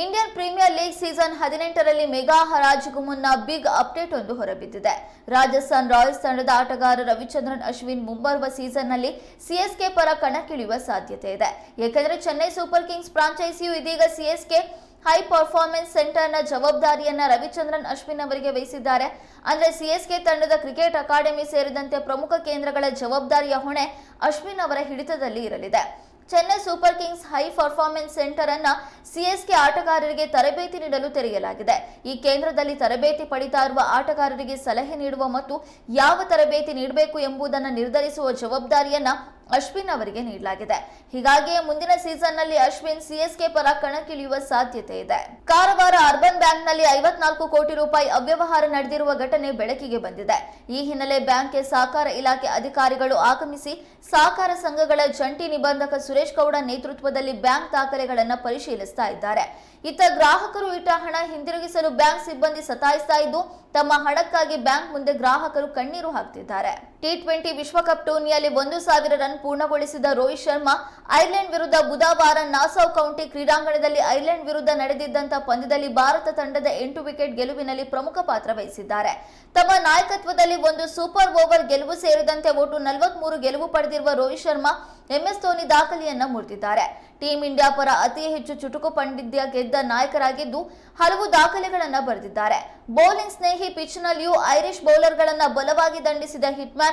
Indian premier league season ಹದಿನೆಂಟರಲ್ಲಿ mega ಹರಾಜಿಗೂ ಮುನ್ನ ಬಿಗ್ ಅಪ್ಡೇಟ್ ಒಂದು ಹೊರಬಿದ್ದಿದೆ. ರಾಜಸ್ಥಾನ್ ರಾಯಲ್ಸ್ ತಂಡದ ಆಟಗಾರ ರವಿಚಂದ್ರನ್, ಅಶ್ವಿನ್ ಮುಂಬರುವ ಸೀಸನ್ನಲ್ಲಿ ಸಿಎಸ್ಕೆ ಪರ ಕಣಕ್ಕಿಳಿಯುವ ಸಾಧ್ಯತೆ ಇದೆ. ಏಕೆಂದರೆ ಚೆನ್ನೈ ಸೂಪರ್ ಕಿಂಗ್ಸ್ ಫ್ರಾಂಚೈಸಿಯು ಇದೀಗ ಸಿಎಸ್ಕೆ ಹೈ ಪರ್ಫಾರ್ಮೆನ್ಸ್ ಸೆಂಟರ್ನ ಜವಾಬ್ದಾರಿಯನ್ನ ರವಿಚಂದ್ರನ್, ಅಶ್ವಿನ್ ಅವರಿಗೆ ವಹಿಸಿದ್ದಾರೆ. ಅಂದರೆ ಸಿಎಸ್ಕೆ ತಂಡದ ಕ್ರಿಕೆಟ್ ಅಕಾಡೆಮಿ ಸೇರಿದಂತೆ ಪ್ರಮುಖ ಕೇಂದ್ರಗಳ ಜವಾಬ್ದಾರಿಯ ಹೊಣೆ ಅಶ್ವಿನ್ ಅವರ ಹಿಡಿತದಲ್ಲಿ ಇರಲಿದೆ. Chennai Super Kings high performance centre ಅನ್ನ ಸಿಎಸ್ಕೆ ಆಟಗಾರರಿಗೆ ತರಬೇತಿ ನೀಡಲು ತೆರೆಯಲಾಗಿದೆ. ಈ ಕೇಂದ್ರದಲ್ಲಿ ತರಬೇತಿ ಪಡಿತಾ ಇರುವ ಆಟಗಾರರಿಗೆ ಸಲಹೆ ನೀಡುವ ಮತ್ತು ಯಾವ ತರಬೇತಿ ನೀಡಬೇಕು ಎಂಬುದನ್ನು ನಿರ್ಧರಿಸುವ ಜವಾಬ್ದಾರಿಯನ್ನ ಅಶ್ವಿನ್ ಅವರಿಗೆ ನೀಡಲಾಗಿದೆ. ಹೀಗಾಗಿ ಮುಂದಿನ ಸೀಸನ್ನಲ್ಲಿ ಅಶ್ವಿನ್ ಸಿಎಸ್ಕೆ ಪರ ಕಣಕ್ಕಿಳಿಯುವ ಸಾಧ್ಯತೆ ಇದೆ. ಕಾರವಾರ ಅರ್ಬನ್ ಬ್ಯಾಂಕ್ನಲ್ಲಿ ಐವತ್ನಾಲ್ಕು ಕೋಟಿ ರೂಪಾಯಿ ಅವ್ಯವಹಾರ ನಡೆದಿರುವ ಘಟನೆ ಬೆಳಕಿಗೆ ಬಂದಿದೆ. ಈ ಹಿನ್ನೆಲೆ ಬ್ಯಾಂಕ್ಗೆ ಸಹಕಾರ ಇಲಾಖೆ ಅಧಿಕಾರಿಗಳು ಆಗಮಿಸಿ ಸಹಕಾರ ಸಂಘಗಳ ಜಂಟಿ ನಿಬಂಧಕ ಸುರೇಶ್ ಗೌಡ ನೇತೃತ್ವದಲ್ಲಿ ಬ್ಯಾಂಕ್ ದಾಖಲೆಗಳನ್ನು ಪರಿಶೀಲಿಸ್ತಾ ಇದ್ದಾರೆ. ಇತ್ತ ಗ್ರಾಹಕರು ಇಟ್ಟ ಹಣ ಹಿಂದಿರುಗಿಸಲು ಬ್ಯಾಂಕ್ ಸಿಬ್ಬಂದಿ ಸತಾಯಿಸ್ತಾ ಇದ್ದು, ತಮ್ಮ ಹಣಕ್ಕಾಗಿ ಬ್ಯಾಂಕ್ ಮುಂದೆ ಗ್ರಾಹಕರು ಕಣ್ಣೀರು ಹಾಕ್ತಿದ್ದಾರೆ. ಟಿ ಟ್ವೆಂಟಿ ವಿಶ್ವಕಪ್ ಟೂರ್ನಿಯಲ್ಲಿ ಒಂದು ಸಾವಿರ ರನ್ ಪೂರ್ಣಗೊಳಿಸಿದ ರೋಹಿತ್ ಶರ್ಮಾ, ಐರ್ಲೆಂಡ್ ವಿರುದ್ಧ ಬುಧವಾರ ನಾಸೌ ಕೌಂಟಿ ಕ್ರೀಡಾಂಗಣದಲ್ಲಿ ಐರ್ಲೆಂಡ್ ವಿರುದ್ಧ ನಡೆದಿದ್ದಂಥ ಪಂದ್ಯದಲ್ಲಿ ಭಾರತ ತಂಡದ ಎಂಟು ವಿಕೆಟ್ ಗೆಲುವಿನಲ್ಲಿ ಪ್ರಮುಖ ಪಾತ್ರ ವಹಿಸಿದ್ದಾರೆ. ತಮ್ಮ ನಾಯಕತ್ವದಲ್ಲಿ ಒಂದು ಸೂಪರ್ ಓವರ್ ಗೆಲುವು ಸೇರಿದಂತೆ ಒಟ್ಟು ನಲವತ್ಮೂರು ಗೆಲುವು ಪಡೆದಿರುವ ರೋಹಿತ್ ಶರ್ಮಾ, ಎಂಎಸ್ ಧೋನಿ ದಾಖಲೆಯನ್ನ ಮುರಿದಿದ್ದಾರೆ. ಟೀಂ ಇಂಡಿಯಾ ಪರ ಅತಿ ಹೆಚ್ಚು ಚುಟುಕು ಪಂಡಿತ್ಯ ಗೆದ್ದ ನಾಯಕರಾಗಿದ್ದು ಹಲವು ದಾಖಲೆಗಳನ್ನ ಬರೆದಿದ್ದಾರೆ. ಬೌಲಿಂಗ್ ಸ್ನೇಹಿ ಪಿಚ್ನಲ್ಲಿಯೂ ಐರಿಷ್ ಬೌಲರ್ಗಳನ್ನ ಬಲವಾಗಿ ದಂಡಿಸಿದ ಹಿಟ್ಮ್ಯಾನ್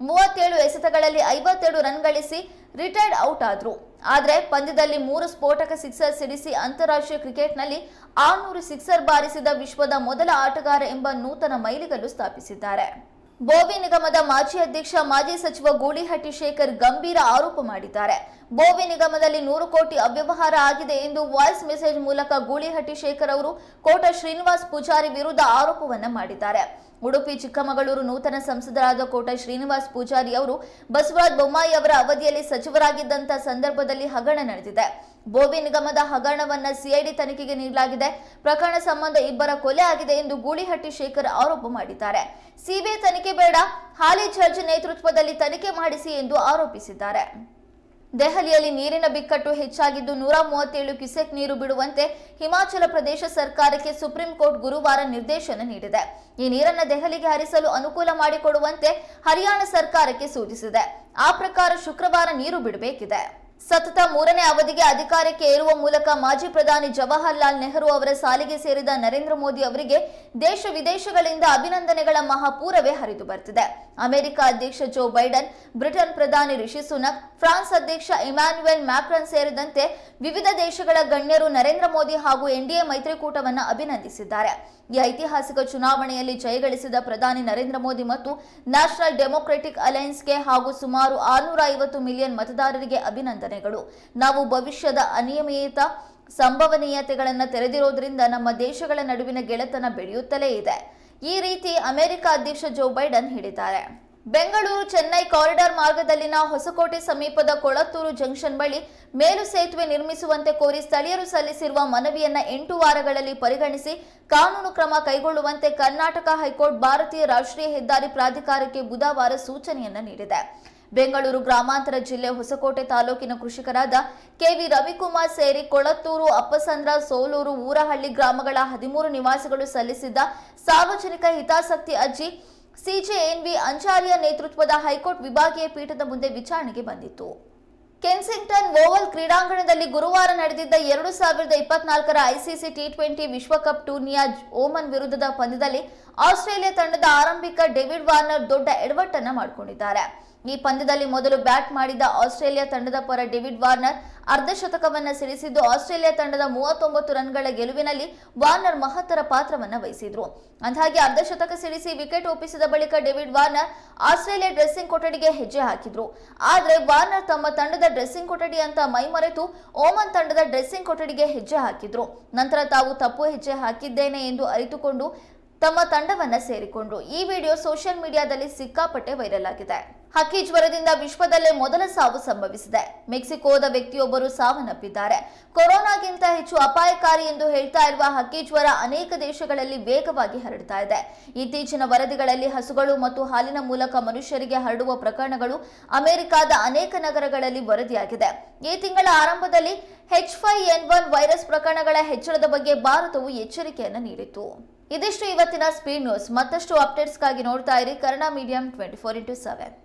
ಮೂವತ್ತೇಳು ಎಸೆತಗಳಲ್ಲಿ ಐವತ್ತೆರಡು ರನ್ ಗಳಿಸಿ ರಿಟೈರ್ಡ್ ಔಟ್ ಆದ್ರು. ಆದರೆ ಪಂದ್ಯದಲ್ಲಿ ಮೂರು ಸ್ಫೋಟಕ ಸಿಕ್ಸರ್ ಸಿಡಿಸಿ ಅಂತಾರಾಷ್ಟ್ರೀಯ ಕ್ರಿಕೆಟ್ನಲ್ಲಿ ಆರುನೂರು ಸಿಕ್ಸರ್ ಬಾರಿಸಿದ ವಿಶ್ವದ ಮೊದಲ ಆಟಗಾರ ಎಂಬ ನೂತನ ಮೈಲಿಗಲ್ಲು ಸ್ಥಾಪಿಸಿದ್ದಾರೆ. ಬೋವಿ ನಿಗಮದ ಮಾಜಿ ಅಧ್ಯಕ್ಷ, ಮಾಜಿ ಸಚಿವ ಗೂಳಿಹಟ್ಟಿ ಶೇಖರ್ ಗಂಭೀರ ಆರೋಪ ಮಾಡಿದ್ದಾರೆ. ಬೋವಿ ನಿಗಮದಲ್ಲಿ ನೂರು ಕೋಟಿ ಅವ್ಯವಹಾರ ಆಗಿದೆ ಎಂದು ವಾಯ್ಸ್ ಮೆಸೇಜ್ ಮೂಲಕ ಗೂಳಿಹಟ್ಟಿ ಶೇಖರ್ ಅವರು ಕೋಟ ಶ್ರೀನಿವಾಸ್ ಪೂಜಾರಿ ವಿರುದ್ಧ ಆರೋಪವನ್ನು ಮಾಡಿದ್ದಾರೆ. ಉಡುಪಿ ಚಿಕ್ಕಮಗಳೂರು ನೂತನ ಸಂಸದರಾದ ಕೋಟ ಶ್ರೀನಿವಾಸ್ ಪೂಜಾರಿ ಅವರು ಬಸವರಾಜ ಬೊಮ್ಮಾಯಿ ಅವರ ಅವಧಿಯಲ್ಲಿ ಸಚಿವರಾಗಿದ್ದಂತ ಸಂದರ್ಭದಲ್ಲಿ ಹಗರಣ ನಡೆದಿದೆ. ಬೋವಿ ನಿಗಮದ ಹಗರಣವನ್ನ ಸಿಐಡಿ ತನಿಖೆಗೆ ನೀಡಲಾಗಿದೆ. ಪ್ರಕರಣ ಸಂಬಂಧ ಇಬ್ಬರ ಕೊಲೆ ಆಗಿದೆ ಎಂದು ಗೂಳಿಹಟ್ಟಿ ಶೇಖರ್ ಆರೋಪ ಮಾಡಿದ್ದಾರೆ. ಸಿಬಿಐ ತನಿಖೆ ಬೇಡ, ಹಾಲಿ ಜಡ್ಜ್ ನೇತೃತ್ವದಲ್ಲಿ ತನಿಖೆ ಮಾಡಿಸಿ ಎಂದು ಆರೋಪಿಸಿದ್ದಾರೆ. ದೆಹಲಿಯಲ್ಲಿ ನೀರಿನ ಬಿಕ್ಕಟ್ಟು ಹೆಚ್ಚಾಗಿದ್ದು ನೂರ ಮೂವತ್ತೇಳು ಕ್ಯುಸೆಕ್ ನೀರು ಬಿಡುವಂತೆ ಹಿಮಾಚಲ ಪ್ರದೇಶ ಸರ್ಕಾರಕ್ಕೆ ಸುಪ್ರೀಂ ಕೋರ್ಟ್ ಗುರುವಾರ ನಿರ್ದೇಶನ ನೀಡಿದೆ. ಈ ನೀರನ್ನು ದೆಹಲಿಗೆ ಹರಿಸಲು ಅನುಕೂಲ ಮಾಡಿಕೊಡುವಂತೆ ಹರಿಯಾಣ ಸರ್ಕಾರಕ್ಕೆ ಸೂಚಿಸಿದೆ. ಆ ಪ್ರಕಾರ ಶುಕ್ರವಾರ ನೀರು ಬಿಡಬೇಕಿದೆ. ಸತತ ಮೂರನೇ ಅವಧಿಗೆ ಅಧಿಕಾರಕ್ಕೆ ಏರುವ ಮೂಲಕ ಮಾಜಿ ಪ್ರಧಾನಿ ಜವಾಹರ್ಲಾಲ್ ನೆಹರು ಅವರ ಸಾಲಿಗೆ ಸೇರಿದ ನರೇಂದ್ರ ಮೋದಿ ಅವರಿಗೆ ದೇಶ ವಿದೇಶಗಳಿಂದ ಅಭಿನಂದನೆಗಳ ಮಹಾಪೂರವೇ ಹರಿದು ಬರ್ತಿದೆ. ಅಮೆರಿಕ ಅಧ್ಯಕ್ಷ ಜೋ ಬೈಡನ್, ಬ್ರಿಟನ್ ಪ್ರಧಾನಿ ರಿಷಿ ಸುನಕ್, ಫ್ರಾನ್ಸ್ ಅಧ್ಯಕ್ಷ ಇಮ್ಯಾನ್ಯುಯಲ್ ಮ್ಯಾಕ್ರನ್ ಸೇರಿದಂತೆ ವಿವಿಧ ದೇಶಗಳ ಗಣ್ಯರು ನರೇಂದ್ರ ಮೋದಿ ಹಾಗೂ ಎನ್ಡಿಎ ಮೈತ್ರಿಕೂಟವನ್ನು ಅಭಿನಂದಿಸಿದ್ದಾರೆ. ಈ ಐತಿಹಾಸಿಕ ಚುನಾವಣೆಯಲ್ಲಿ ಜಯಗಳಿಸಿದ ಪ್ರಧಾನಿ ನರೇಂದ್ರ ಮೋದಿ ಮತ್ತು ನ್ಯಾಷನಲ್ ಡೆಮೊಕ್ರೆಟಿಕ್ ಅಲಯನ್ಸ್ಗೆ ಹಾಗೂ ಸುಮಾರು ಆರುನೂರ ಐವತ್ತು ಮಿಲಿಯನ್ ಮತದಾರರಿಗೆ ಅಭಿನಂದನೆಗಳು ನಾವು ಭವಿಷ್ಯದ ಅನಿಯಮಿತ ಸಂಭವನೀಯತೆಗಳನ್ನು ತೆರೆದಿರೋದ್ರಿಂದ ನಮ್ಮ ದೇಶಗಳ ನಡುವಿನ ಗೆಳೆತನ ಬೆಳೆಯುತ್ತಲೇ ಇದೆ. ಈ ರೀತಿ ಅಮೆರಿಕ ಅಧ್ಯಕ್ಷ ಜೋ ಬೈಡನ್ ಹೇಳಿದ್ದಾರೆ. ಬೆಂಗಳೂರು ಚೆನ್ನೈ ಕಾರಿಡಾರ್ ಮಾರ್ಗದಲ್ಲಿನ ಹೊಸಕೋಟೆ ಸಮೀಪದ ಕೊಳತ್ತೂರು ಜಂಕ್ಷನ್ ಬಳಿ ಮೇಲು ಸೇತುವೆ ನಿರ್ಮಿಸುವಂತೆ ಕೋರಿ ಸ್ಥಳೀಯರು ಸಲ್ಲಿಸಿರುವ ಮನವಿಯನ್ನ ಎಂಟು ವಾರಗಳಲ್ಲಿ ಪರಿಗಣಿಸಿ ಕಾನೂನು ಕ್ರಮ ಕೈಗೊಳ್ಳುವಂತೆ ಕರ್ನಾಟಕ ಹೈಕೋರ್ಟ್ ಭಾರತೀಯ ರಾಷ್ಟ್ರೀಯ ಹೆದ್ದಾರಿ ಪ್ರಾಧಿಕಾರಕ್ಕೆ ಬುಧವಾರ ಸೂಚನೆಯನ್ನು ನೀಡಿದೆ. ಬೆಂಗಳೂರು ಗ್ರಾಮಾಂತರ ಜಿಲ್ಲೆ ಹೊಸಕೋಟೆ ತಾಲೂಕಿನ ಕೃಷಿಕರಾದ ಕೆವಿ ರವಿಕುಮಾರ್ ಸೇರಿ ಕೊಳತ್ತೂರು, ಅಪ್ಪಸಂದ್ರ, ಸೋಲೂರು, ಊರಹಳ್ಳಿ ಗ್ರಾಮಗಳ ಹದಿಮೂರು ನಿವಾಸಿಗಳು ಸಲ್ಲಿಸಿದ್ದ ಸಾರ್ವಜನಿಕ ಹಿತಾಸಕ್ತಿ ಅರ್ಜಿ ಸಿಜೆಎನ್ವಿ ಅಂಚಾರಿಯ ನೇತೃತ್ವದ ಹೈಕೋರ್ಟ್ ವಿಭಾಗೀಯ ಪೀಠದ ಮುಂದೆ ವಿಚಾರಣೆಗೆ ಬಂದಿತ್ತು. ಕೆನ್ಸಿಂಗ್ಟನ್ ಓವಲ್ ಕ್ರೀಡಾಂಗಣದಲ್ಲಿ ಗುರುವಾರ ನಡೆದಿದ್ದ ಎರಡು ಸಾವಿರದ ಇಪ್ಪತ್ನಾಲ್ಕರ ಐಸಿಸಿ ಟಿ ಟ್ವೆಂಟಿ ವಿಶ್ವಕಪ್ ಟೂರ್ನಿಯ ಓಮನ್ ವಿರುದ್ಧದ ಪಂದ್ಯದಲ್ಲಿ ಆಸ್ಟ್ರೇಲಿಯಾ ತಂಡದ ಆರಂಭಿಕ ಡೇವಿಡ್ ವಾರ್ನರ್ ದೊಡ್ಡ ಎಡವಟ್ಟನ್ನು ಮಾಡಿಕೊಂಡಿದ್ದಾರೆ. ಈ ಪಂದ್ಯದಲ್ಲಿ ಮೊದಲು ಬ್ಯಾಟ್ ಮಾಡಿದ ಆಸ್ಟ್ರೇಲಿಯಾ ತಂಡದ ಪರ ಡೇವಿಡ್ ವಾರ್ನರ್ ಅರ್ಧ ಶತಕವನ್ನ ಸಿಡಿಸಿದ್ದು ಆಸ್ಟ್ರೇಲಿಯಾ ತಂಡದ ಮೂವತ್ತೊಂಬತ್ತು ರನ್ಗಳ ಗೆಲುವಿನಲ್ಲಿ ವಾರ್ನರ್ ಮಹತ್ತರ ಪಾತ್ರವನ್ನ ವಹಿಸಿದ್ರು. ಅಂದಹಾಗೆ ಅರ್ಧ ಶತಕ ಸಿಡಿಸಿ ವಿಕೆಟ್ ಒಪ್ಪಿಸಿದ ಬಳಿಕ ಡೇವಿಡ್ ವಾರ್ನರ್ ಆಸ್ಟ್ರೇಲಿಯಾ ಡ್ರೆಸ್ಸಿಂಗ್ ಕೊಠಡಿಗೆ ಹೆಜ್ಜೆ ಹಾಕಿದ್ರು. ಆದರೆ ವಾರ್ನರ್ ತಮ್ಮ ತಂಡದ ಡ್ರೆಸ್ಸಿಂಗ್ ಕೊಠಡಿ ಅಂತ ಮೈಮರೆತು ಓಮನ್ ತಂಡದ ಡ್ರೆಸ್ಸಿಂಗ್ ಕೊಠಡಿಗೆ ಹೆಜ್ಜೆ ಹಾಕಿದ್ರು. ನಂತರ ತಾವು ತಪ್ಪು ಹೆಜ್ಜೆ ಹಾಕಿದ್ದೇನೆ ಎಂದು ಅರಿತುಕೊಂಡು ತಮ್ಮ ತಂಡವನ್ನ ಸೇರಿಕೊಂಡ್ರು. ಈ ವಿಡಿಯೋ ಸೋಷಿಯಲ್ ಮೀಡಿಯಾದಲ್ಲಿ ಸಿಕ್ಕಾಪಟ್ಟೆ ವೈರಲ್ ಆಗಿದೆ. ಹಕ್ಕಿ ಜ್ವರದಿಂದ ವಿಶ್ವದಲ್ಲೇ ಮೊದಲ ಸಾವು ಸಂಭವಿಸಿದೆ. ಮೆಕ್ಸಿಕೋದ ವ್ಯಕ್ತಿಯೊಬ್ಬರು ಸಾವನ್ನಪ್ಪಿದ್ದಾರೆ. ಕೊರೋನಾಗಿಂತ ಹೆಚ್ಚು ಅಪಾಯಕಾರಿ ಎಂದು ಹೇಳ್ತಾ ಇರುವ ಹಕ್ಕಿ ಜ್ವರ ಅನೇಕ ದೇಶಗಳಲ್ಲಿ ವೇಗವಾಗಿ ಹರಡ್ತಾ ಇದೆ. ಇತ್ತೀಚಿನ ವರದಿಗಳಲ್ಲಿ ಹಸುಗಳು ಮತ್ತು ಹಾಲಿನ ಮೂಲಕ ಮನುಷ್ಯರಿಗೆ ಹರಡುವ ಪ್ರಕರಣಗಳು ಅಮೆರಿಕದ ಅನೇಕ ನಗರಗಳಲ್ಲಿ ವರದಿಯಾಗಿದೆ. ಈ ತಿಂಗಳ ಆರಂಭದಲ್ಲಿ H five N one virus ಪ್ರಕರಣಗಳ ಹೆಚ್ಚಳದ ಬಗ್ಗೆ ಭಾರತವು ಎಚ್ಚರಿಕೆಯನ್ನು ನೀಡಿತು ಇದಿಷ್ಟು ಇವತ್ತಿನ ಸ್ಪೀಡ್ ನ್ಯೂಸ್ ಮತ್ತಷ್ಟು ಅಪ್ಡೇಟ್ಸ್ಗಾಗಿ ನೋಡ್ತಾ ಇರಿ Kannada medium twenty four into seven.